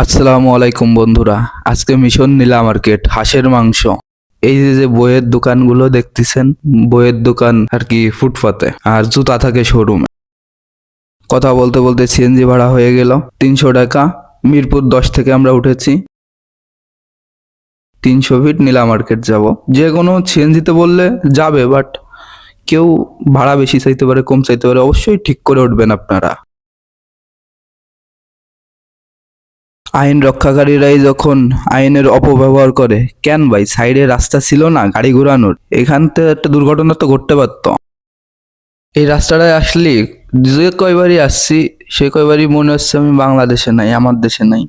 আসসালামু আলাইকুম বন্ধুরা। আজকে মিশন নীলা মার্কেট হাঁসের মাংস। এই যে যে বইয়ের দোকানগুলো দেখতেছেন, বইয়ের দোকান আর কি ফুটপাতে আর জুতা থাকে শোরুমে কথা বলতে বলতে সিএনজি ভাড়া হয়ে গেল তিনশো টাকা, মিরপুর দশ থেকে আমরা উঠেছি। তিনশো ফিট নীলা মার্কেট যাব। যে কোনো সিএনজিতে বললে যাবে বাট কেউ ভাড়া বেশি চাইতে পারে, কম চাইতে পারে, অবশ্যই ঠিক করে উঠবেন আপনারা। আইন রক্ষাকারীরাই যখন আইনের অপব্যবহার করে, কেন ভাই? সাইডে রাস্তা ছিল না, গাড়ি ঘোরানোর। এখান থেকে একটা দুর্ঘটনা তো ঘটতে পারত। এই রাস্তাটায় আসলি, যে কয়বারই আসছি, সে কয়বারই মনে হচ্ছে আমি বাংলাদেশে নাই, আমার দেশে নাই,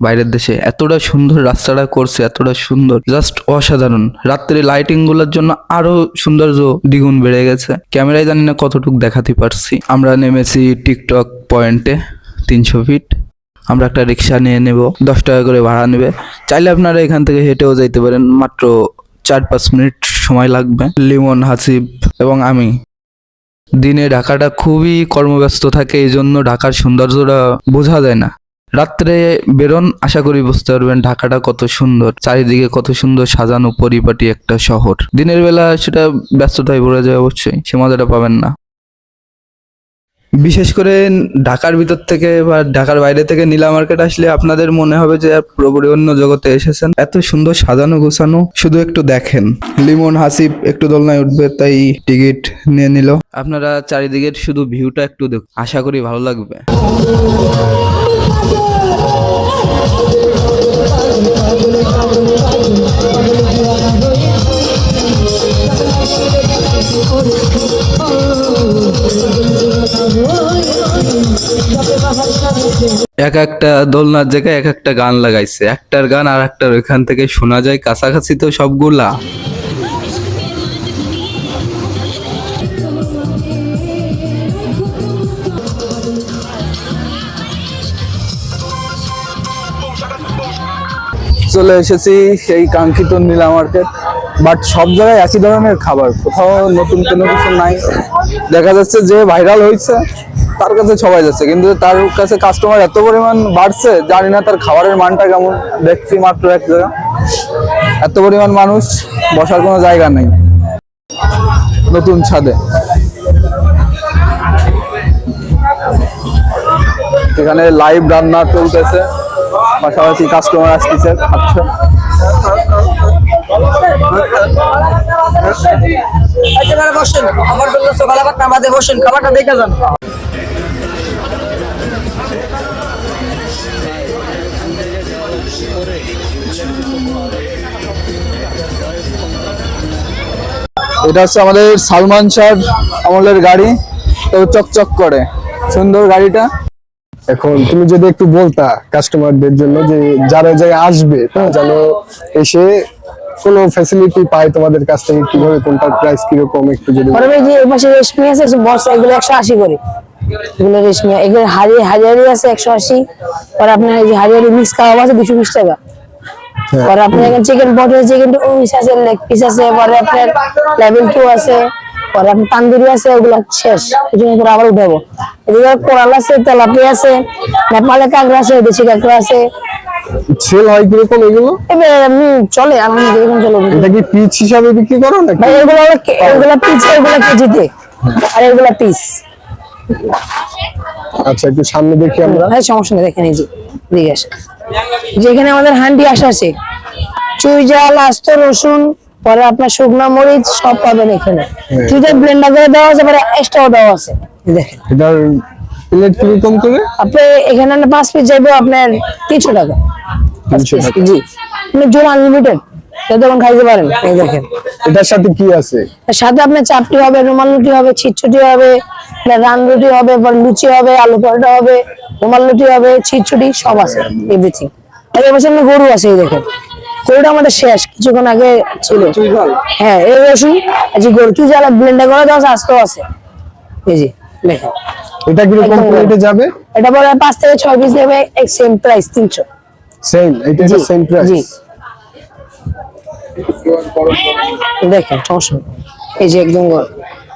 বাইরের দেশে। এতটা সুন্দর রাস্তাটা করছে, এতটা সুন্দর জাস্ট অসাধারণ। রাত্রে লাইটিংগুলোর জন্য আরও সৌন্দর্য দ্বিগুণ বেড়ে গেছে। ক্যামেরায় জানি না কতটুকু দেখাতে পারছি। আমরা নেমেছি টিকটক পয়েন্টে তিনশো ফিট আমরা একটা রিক্সা নিয়ে নেব, দশ টাকা করে ভাড়া নেবে। চাইলে আপনারা এখান থেকে হেঁটেও যাইতে পারেন, মাত্র চার পাঁচ মিনিট সময় লাগবে। লিমন, হাসিব এবং আমি। দিনে ঢাকাটা খুবই কর্মব্যস্ত থাকে, এই জন্য ঢাকার সৌন্দর্যটা বোঝা যায় না। রাত্রে বেরোন, আশা করি বুঝতে পারবেন ঢাকাটা কত সুন্দর, চারিদিকে কত সুন্দর সাজানো পরিপাটি একটা শহর। দিনের বেলা সেটা ব্যস্ততায় ভরে যায় অবশ্যই, সে মজাটা পাবেন না। বিশেষ করে ঢাকার ভিতর থেকে বা ঢাকার বাইরে থেকে নীলা মার্কেট আসলে আপনাদের মনে হবে যে পুরোপুরি অন্য জগতে এসেছেন। এত সুন্দর সাজানো গোছানো, শুধু একটু দেখেন। লিমন হাসিব একটু দোলনায় উঠবে, তাই টিকিট নিয়ে নিল। আপনারা চারিদিকের শুধু ভিউটা একটু দেখুন। আশা করি ভালো লাগবে। এক একটা দোলনার জায়গায় এক একটা গান লাগাইছে। একটার গান আর একটার ওইখান থেকে শোনা যায় কাছাকাছি তো সবগুলা। চলে এসেছি সেই কাঙ্ক্ষিত নীলা মার্কেট। বাট সব জায়গায় একই ধরনের খাবার, কোথাও নতুন কোনো কিছু নাই। দেখা যাচ্ছে যে ভাইরাল হয়েছে, তার কাছে সবাই যাচ্ছে, কিন্তু তার কাছে কাস্টমার এত পরিমাণ বাড়ছে, জানি না তার খাবারের মানটা কেমন। দেখছি মাত্র এক জায়গা। এত পরিমাণ মানুষ, বসার কোনো জায়গা নেই। নতুন ছাদে। এখানে লাইভ রান্না চলতেছে। পাশাপাশি কাস্টমার আসতেছে, খাচ্ছে। খাবারটা দেখে যান। এটা হচ্ছে আমাদের সালমান শাহ আমলের গাড়ি। তো চকচক করে। সুন্দর গাড়িটা। এখন তুমি যদি একটু বলতা কাস্টমারদের জন্য যে যারা যারা আসবে হ্যাঁ যেন এসে কোনো ফ্যাসিলিটি পায় তোমাদের কাছ থেকে কীভাবে কোনটার প্রাইস কীরকম একটু যদি যে এই পাশে রেশমি আছে এগুলো একশো আশি করে। এগুলো রেশমি এগুলো হারি হারিয়ারি আছে আপনার এই যে হারিয়ারি মিক্স কাবাব আছে দুশো বিশ টাকা। পরে আপনার এখানে চিকেন চিকেন উইস আছে লেগ পিস আছে পরে আপনার লেভেল টু আছে পরে আপনার তান্দুরি আছে ওগুলো শেষ। এই জন্য পরে আবার উঠাবো। এদিকে কোরাল আছে তেলাপি আছে নেপালে কাঁকড়া আছে দেশি কাঁকড়া আছে। সেল হয় কীরকম এগুলো? এমনি চলে আলহামদুলিল্লাহ চলে এটা কি পিস হিসাবে বিক্রি করো নাকি? ভাই এগুলো এগুলো পিস এগুলো কেজিতে আর এগুলো পিস। আচ্ছা একটু সামনে দেখি আমরা। হ্যাঁ সমস্যা নেই দেখে নিয়েছি দিকে আসে। যেখানে আমাদের হান্ডি আসা আছে চুই জাল আস্ত রসুন পরে আপনার শুকনো মরিচ সব পাবেন এখানে। চুই জাল ব্লেন্ডার করে দেওয়া আছে পরে এক্সট্রাও দেওয়া আছে। এই দেখেন। এটার প্লেট কীরকম করে আপনি এখানে না পাঁচ পিস যাইবে আপনার তিনশো টাকা। পাঁচ তিনশো piece, টাকা। জি। আপনি জোর আনলিমিটেড যতক্ষণ খাইতে পারেন এই দেখেন। এটার সাথে কি আছে? সাথে আপনার চাপটি হবে রুমাল রুটি হবে ছিটছুটি হবে রান রুটি হবে পর লুচি হবে আলু পরোটা হবে রুমাল রুটি হবে ছিটছুটি সব আছে এভরিথিং আর এর পাশে গরু আছে এই দেখেন। গরুটা আমাদের শেষ কিছুক্ষণ আগে ছিল। হ্যাঁ এই রসুন যে গরু। চুই জ্বালা ব্লেন্ডার করে দেওয়া আছে আস্তেও আছে। এই জি দেখেন এটা কীরকম একদম প্লেটে যাবে? এটা পরে পাঁচ থেকে ছয় পিস দেবে সেম প্রাইস তিনশো। সেম এটা জি, সেম জি। দেখেন সমস্যা এই যে একদম গরম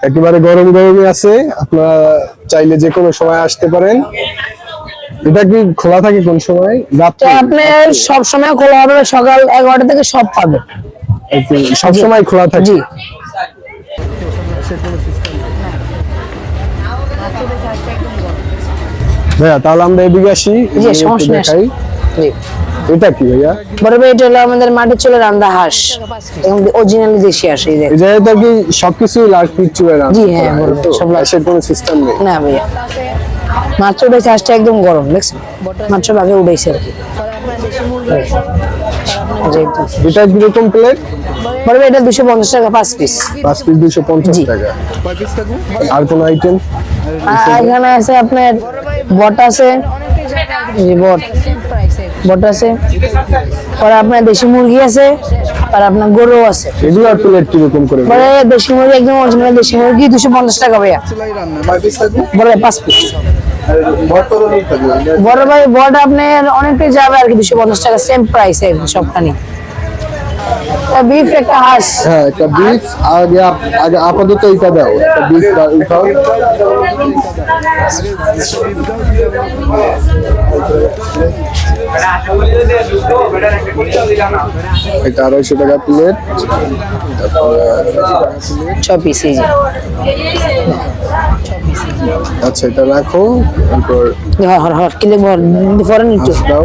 একেবারে গরম গরমই আছে আপনারা চাইলে যে কোনো সময় আসতে পারেন। এটা কি খোলা থাকে কোন সময়? রাত্রে? আপনি সব সময় খোলা হবে সকাল এগারোটা থেকে সব পাবে। সব সময় খোলা থাকে। জি। ভাইয়া তাহলে আমরা এদিকে আসি। দেখাই। এটা কি ভাইয়া? বড় ভাই এটা হলো আমাদের মাঠে চলে রান্দা হাঁস। অরিজিনালি দেশি হাঁস এই দেখেন। এই কি সবকিছু লাল চুলে রান্না জি, হ্যাঁ, হয়? সব লাশের কোনো সিস্টেম নেই। না ভাইয়া। মাত্র উঠেছে হাঁসটা একদম গরম দেখছেন? মাত্র আগে উঠেছে আর কি। এটা কীরকম প্লেট বলবে এটা দুশো পঞ্চাশ টাকা পাঁচ পিস পাঁচ পিস দুশো পঞ্চাশ। টাকা। আর কোন আইটেম এখানে আছে আপনার বট আছে। বট। বট আছে। পরে আপনার দেশি মুরগি আছে। আর আপনার গরু আছে। এগুলার প্লেট কীরকম করে? বলে দেশি মুরগি একদম অরিজিনাল দেশি মুরগি দুশো পঞ্চাশ টাকা ভাইয়া। বলে পাঁচ পিস। বড় ভাই বড় আপনার অনেকটাই যাবে আর কি দুশো পঞ্চাশ টাকা সেম প্রাইস সবখানে। বিফ একটা হাঁস। হ্যাঁ একটা বিফ আগে আপ- আগে আপাতত এটা দাও একটা বিফ উঠাও এটা আড়াইশো টাকা প্লেট ছ পিস এই যে আচ্ছা এটা রাখো তারপর হর হর কিলে ফরেন একটু দাও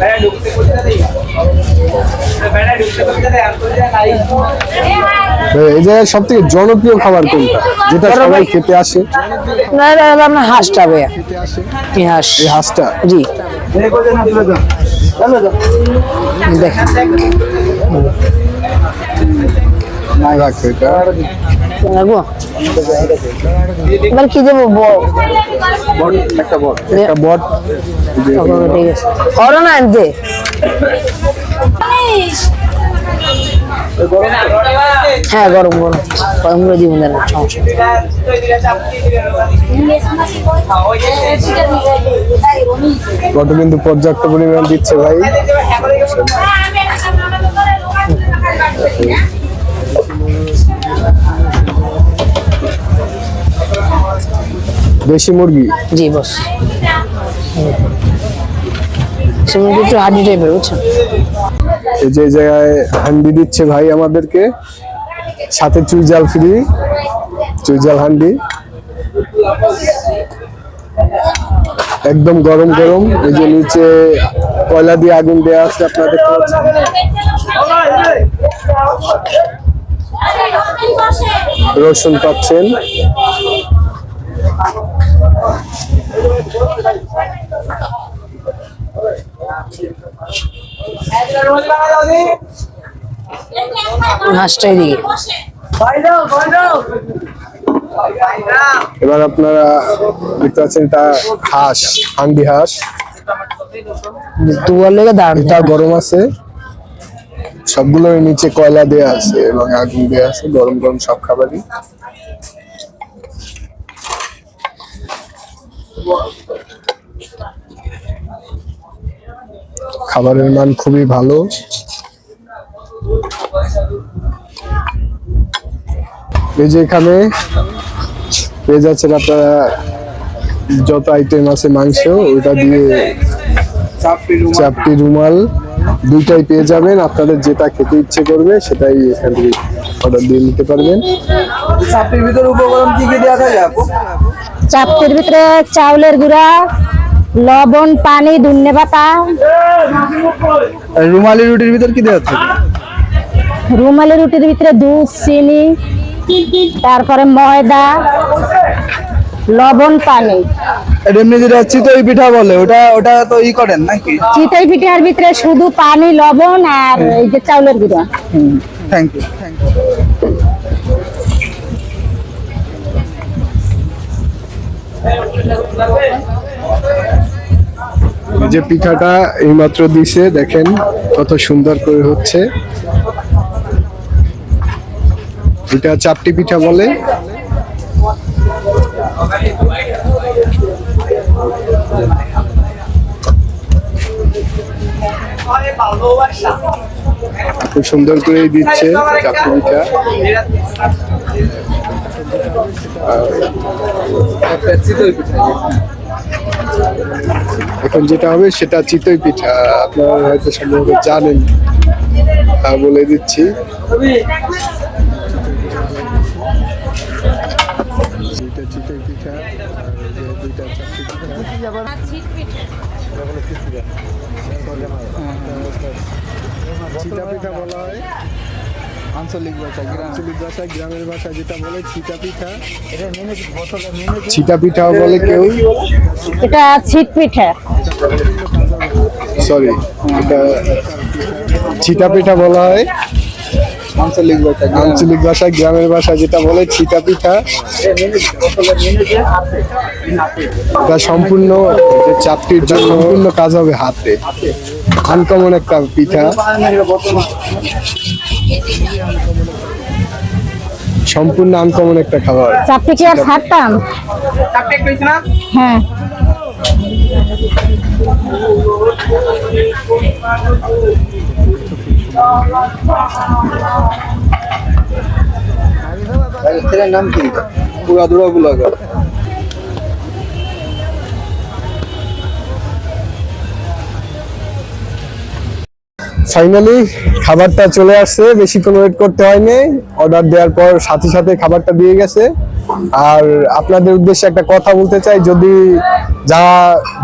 ভাই, এই জায়গায় সব থেকে জনপ্রিয় খাবার কোনটা? যেটা সবাই খেতে আসে। না হলো আপনার হাঁসটা ভাইয়া। এই হাঁস এই হাঁসটা। জি। দেখেন। রাখো এটা। রাখব এবার কি দেবো? একটা বট। একটা বট। ওকে, ঠিক আছে করো না আনতে হ্যাঁ গরম গরম। গরম করে দিব না সমস্যা নেই। কিন্তু পর্যাপ্ত পরিমাণ দিচ্ছে ভাই। দেশি মুরগি? জি বস। সেগুলো একটু হাডি টাইপের বুঝছেন? এই যে জায়গায় হান্ডি দিচ্ছে ভাই আমাদেরকে সাথে চুই জাল ফ্রি চুই জাল হান্ডি। একদম গরম গরম এই যে নিচে কয়লা দিয়ে আগুন দেওয়া আছে আপনারা দেখতে পাচ্ছেন রসুন পাচ্ছেন। হাঁসটাই দিকে এবার আপনারা দেখতে পাচ্ছেন এটা হাঁস হান্ডি হাঁস। দুয়ার লেগে দাঁড়ান এটা গরম আছে। সবগুলোর নিচে কয়লা দেয়া আছে এবং আগুন দেয়া আছে গরম গরম সব খাবারই। খাবারের মান খুবই ভালো। এই যে এখানে পেয়ে যাচ্ছেন আপনারা যত আইটেম আছে মাংস ওটা দিয়ে চাপটি রুমাল, দুইটাই পেয়ে যাবেন। আপনাদের যেটা খেতে ইচ্ছে করবে, সেটাই এখান থেকে অর্ডার দিয়ে নিতে পারবেন। চাপটির ভিতরে উপকরণ কি কি দেওয়া থাকে চাপটির ভিতরে চাউলের গুঁড়া লবণ পানি ধনে পাতা। রুমালি রুটির ভিতর কি দেওয়া রুমালি রুটির ভিতরে দুধ চিনি তারপরে ময়দা লবণ পানি। এমনি যেটা চিতই পিঠা বলে ওটা ওটা তো ই করেন নাকি? চিতই পিঠার ভিতরে শুধু পানি লবণ আর এই যে চাউলের গুঁড়া। থ্যাংক ইউ থ্যাংক ইউ যে পিঠাটা এইমাত্র দিছে, দেখেন কত সুন্দর করে হচ্ছে। এটা চাপটি পিঠা বলে। খুব সুন্দর করে দিচ্ছে চাপটি পিঠা। এখন যেটা হবে সেটা চিতই পিঠা। আপনারা হয়তো সম্ভবত জানেন তা বলে দিচ্ছি। আঞ্চলিক ভাষা আঞ্চলিক ভাষায় গ্রামের ভাষায় যেটা বলে চিতা পিঠা। চিতা পিঠাও বলে কেউ? এটা ছিট পিঠা। সরি এটা চিতা পিঠা বলা হয়। আঞ্চলিক ভাষা আঞ্চলিক ভাষায় গ্রামের ভাষায় যেটা বলে চিতা পিঠা। এটা সম্পূর্ণ যে চাপটির জন্য সম্পূর্ণ কাজ হবে হাতে। আনকমন একটা পিঠা। সম্পূর্ণ আনকমন একটা খাবার। চাপটি কি আর ছাড়তাম চাপটি কইছ না? হ্যাঁ। নাম কি? পুরা দুরা বুলাগা ফাইনালি খাবারটা চলে আসছে। বেশিক্ষণ ওয়েট করতে হয়নি। অর্ডার দেওয়ার পর সাথে সাথে খাবারটা দিয়ে গেছে। আর আপনাদের উদ্দেশ্যে একটা কথা বলতে চাই, যদি যারা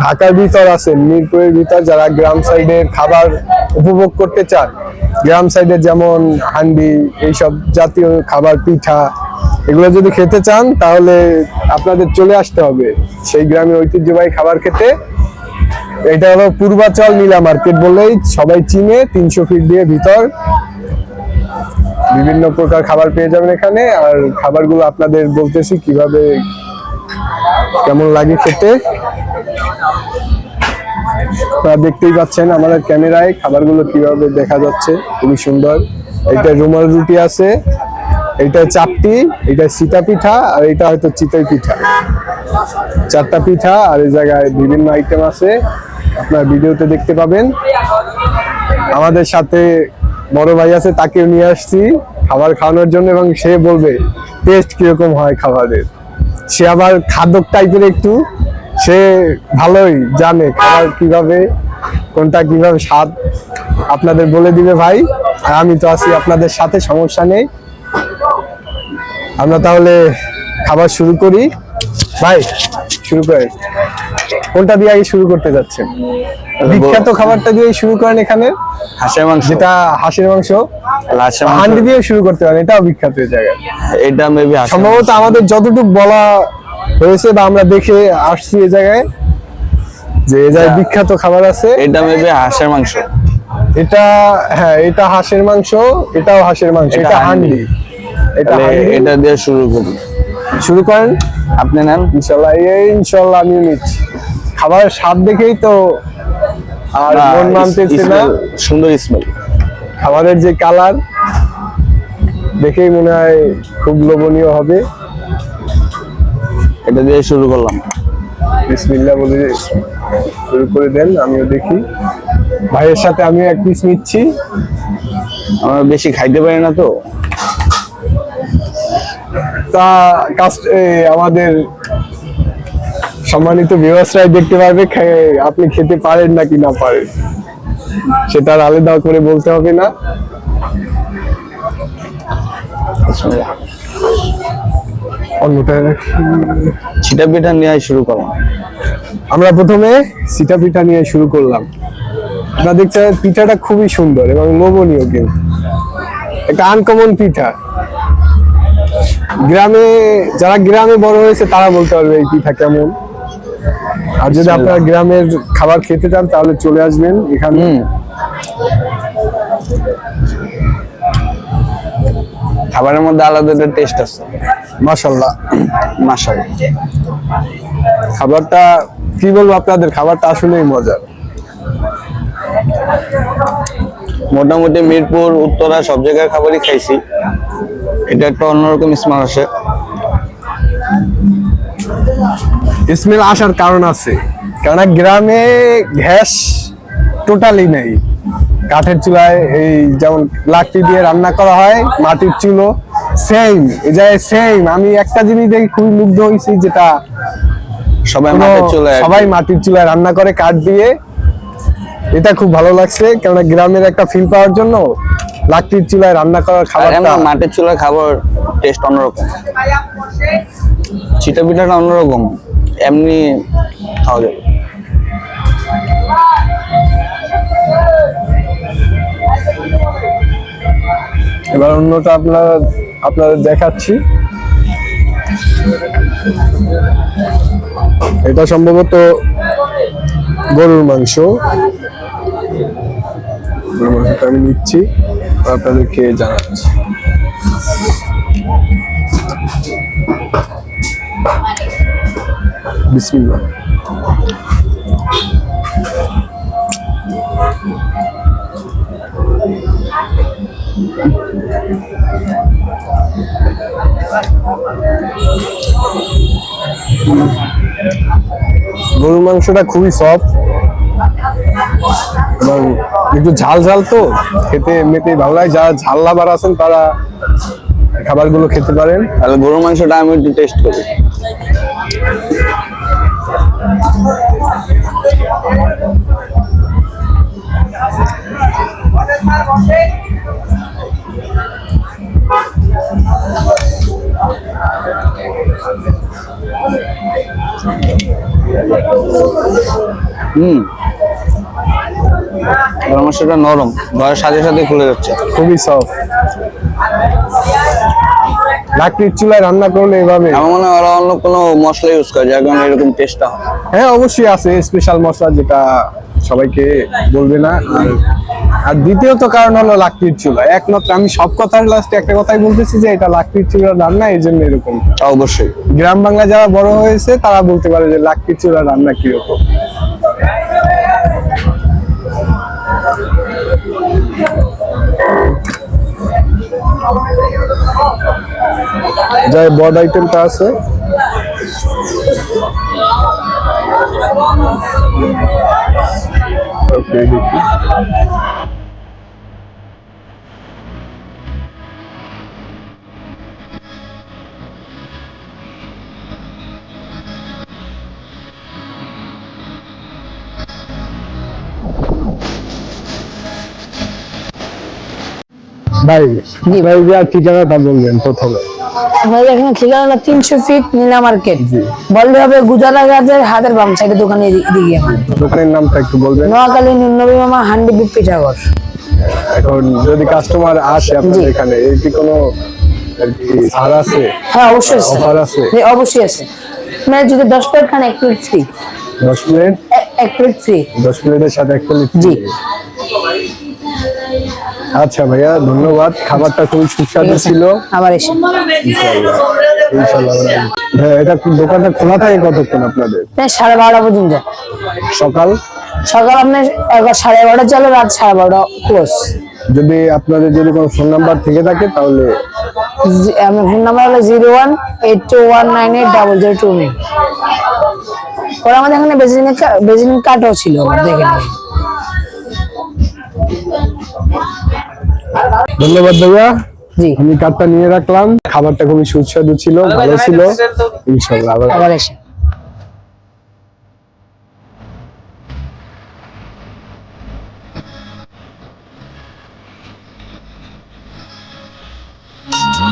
ঢাকার ভিতর আছেন, মিরপুরের ভিতর, যারা গ্রাম সাইডের খাবার উপভোগ করতে চান, গ্রাম সাইডে যেমন হান্ডি, এইসব জাতীয় খাবার, পিঠা, এগুলো যদি খেতে চান, তাহলে আপনাদের চলে আসতে হবে সেই গ্রামের ঐতিহ্যবাহী খাবার খেতে। এটা হলো পূর্বাচল নীলা মার্কেট বলেই সবাই চিনে, তিনশো ফিট দিয়ে ভিতর। বিভিন্ন প্রকার খাবার পেয়ে যাবেন এখানে, আর খাবারগুলো আপনাদের বলতেছি কীভাবে, কেমন লাগে খেতে। দেখতেই পাচ্ছেন আমাদের ক্যামেরায় খাবারগুলো কীভাবে দেখা যাচ্ছে, খুবই সুন্দর। এটা রুমাল রুটি আছে এটা চাপটি এটা সীতা পিঠা, আর এটা হয়তো চিতই পিঠা। চারটা পিঠা, আর এই জায়গায় বিভিন্ন আইটেম আছে। আপনার ভিডিওতে দেখতে পাবেন। আমাদের সাথে বড় ভাই আছে, তাকেও নিয়ে আসছি খাবার খাওয়ানোর জন্য এবং সে বলবে, টেস্ট কীরকম হয় খাবারের? সে আবার খাদক টাইপের একটু। সে ভালোই জানে খাবার কীভাবে, কোনটা কীভাবে স্বাদ। আপনাদের বলে দিবে ভাই, আর আমি তো আছি আপনাদের সাথে, সমস্যা নেই। আমরা তাহলে খাবার শুরু করি। ভাই শুরু করে কোনটা দিয়ে আগে শুরু করতে যাচ্ছেন? বিখ্যাত খাবারটা দিয়ে শুরু করেন এখানে? হাঁসের মাংস। হাঁসের মাংস। হান্ডি দিয়ে শুরু করতে পারেন এটাও বিখ্যাত এই জায়গায়। এটা মেবি সম্ভবত আমাদের যতটুকু বলা হয়েছে বা আমরা দেখে আসছি এই জায়গায় যে এই জায়গায় বিখ্যাত খাবার আছে। এটা মেবি হাঁসের মাংস। এটা হ্যাঁ এটা হাঁসের মাংস এটাও হাঁসের মাংস এটা হান্ডি। এটা এটা দিয়ে শুরু করি শুরু করেন আপনি নেন। ইনশাল্লাহ এই ইনশাল্লাহ আমিও নিচ্ছি। খাবারের স্বাদ দেখেই তো আর মন মানতেছে না। সুন্দর স্মেল খাবারের যে কালার দেখেই মনে হয় খুব লোভনীয় হবে। এটা দিয়ে শুরু করলাম। বিসমিল্লাহ বলে শুরু করে দেন আমিও দেখি। ভাইয়ের সাথে আমিও এক পিস নিচ্ছি। আমরা বেশি খাইতে পারি না তো। তা কাস্ট আমাদের সম্মানিত ভিউয়ার্সরাই দেখতে পারবে আপনি খেতে পারেন নাকি না পারেন। সেটা আলাদা করে বলতে হবে না। অন্যটা ছিটা পিঠা নিয়ে শুরু করলাম আমরা প্রথমে সিটা পিঠা নিয়ে শুরু করলাম। আপনারা দেখছেন পিঠাটা খুবই সুন্দর এবং লোভনীয় কিন্তু। একটা আনকমন পিঠা। গ্রামে যারা গ্রামে বড় হয়েছে তারা বলতে পারবে এই পিঠা কেমন। আর যদি আপনারা গ্রামের খাবার খেতে চান তাহলে চলে আসবেন এখানে। খাবারের মধ্যে আলাদা একটা টেস্ট আছে। মাসাল্লাহ মাসাল খাবারটা কি বলব আপনাদের খাবারটা আসলেই মজার। মোটামুটি মিরপুর উত্তরা সব জায়গায় খাবারই খাইছি। এটা একটা অন্যরকম স্মেল আসে। স্মেল আসার কারণ আছে। কারণ গ্রামে গ্যাস টোটালি নেই। কাঠের চুলায় এই যেমন লাকড়ি দিয়ে রান্না করা হয় মাটির চুলো সেম এই জায়গায় সেম আমি একটা জিনিস দেখে খুবই মুগ্ধ হয়েছি যেটা সবাই মাটির চুলায় সবাই মাটির চুলায় রান্না করে কাঠ দিয়ে। এটা খুব ভালো লাগছে কেননা গ্রামের একটা ফিল পাওয়ার জন্য লাকড়ির চুলায় রান্না করার এমন মাটির চুলার খাবার টেস্ট অন্যরকম। চিটা পিঠাটা অন্যরকম। এমনি খাওয়া যাবে এবার অন্যটা আপনার আপনাদের দেখাচ্ছি। এটা সম্ভবত গরুর মাংস। আমি নিচ্ছি। আপনাদের খেয়ে জানাচ্ছি গরুর মাংসটা খুবই সফট এবং একটু ঝাল ঝাল তো, খেতে এমনিতেই ভালো লাগে। যারা ঝাল লাভার আছেন, তারা খাবারগুলো খেতে পারেন। তাহলে গরুর মাংসটা আমি একটু টেস্ট করি। হুম। গরুর নরম ঘরের সাথে সাথে খুলে যাচ্ছে। খুবই সফট লাকড়ির চুলায় রান্না করলে এভাবে। আমার মনে হয় ওরা অন্য কোনো মশলা ইউজ করে যার কারণে এরকম টেস্টটা হয়। হ্যাঁ অবশ্যই আছে স্পেশাল মশলা যেটা সবাইকে বলবে না। আর আর দ্বিতীয়ত কারণ হলো লাকড়ির চুলা। একমাত্র আমি সব কথার লাস্টে একটা কথাই বলতেছি যে এটা লাকড়ির চুলার রান্না এই জন্য এরকম। অবশ্যই। গ্রাম বাংলা যারা বড় হয়েছে তারা বলতে পারে যে লাকড়ির চুলার রান্না কীরকম। যাই বড আইটেমটা আছে। ওকে ভাই ভাই যে আর ঠিকানাটা বলবেন প্রথমে। আমাদের এখানে ঠিকানা তিনশো ফিট নীলা মার্কেট বললে হবে গুজারা গাছের হাতের বাম সাইডে দোকানে আমার দোকানের নামটা একটু বলবেন। নোয়াখালী নবী মামা হান্ডি বিপ পিঠাঘর। এখন যদি কাস্টমার আসে আপনাদের এখানে এর কি কোনো ছাড় আছে? হ্যাঁ অবশ্যই আছে। অফার আছে? অবশ্যই আছে। মানে যদি দশ প্লেট খান এক প্লেট ফ্রি দশ প্লেট এক প্লেট ফ্রি দশ প্লেটের সাথে একটা লিখছি জি। আচ্ছা ভাইয়া ধন্যবাদ। খাবারটা খুবই সুস্বাদু ছিল। আবার এসে। এটা দোকানটা খোলা থাকে কতক্ষণ আপনাদের? মানে সাড়ে বারোটা পর্যন্ত। সকাল? সকাল আপনার এগারো সাড়ে এগারোটা চলে রাত সাড়ে বারোটা ক্লোজ যদি আপনাদের যদি কোনো ফোন নাম্বার থেকে থাকে তাহলে আমার ফোন নাম্বার হলো zero one eight two one nine eight double zero two nine ওরা আমাদের এখানে বেজিং বেজিং কার্ডও ছিল দেখে নিন। ধন্যবাদ ভাইয়া। জি। আমি কার্ডটা নিয়ে রাখলাম। খাবারটা খুবই সুস্বাদু ছিল ভালো ছিল। ইনশাল্লাহ আবার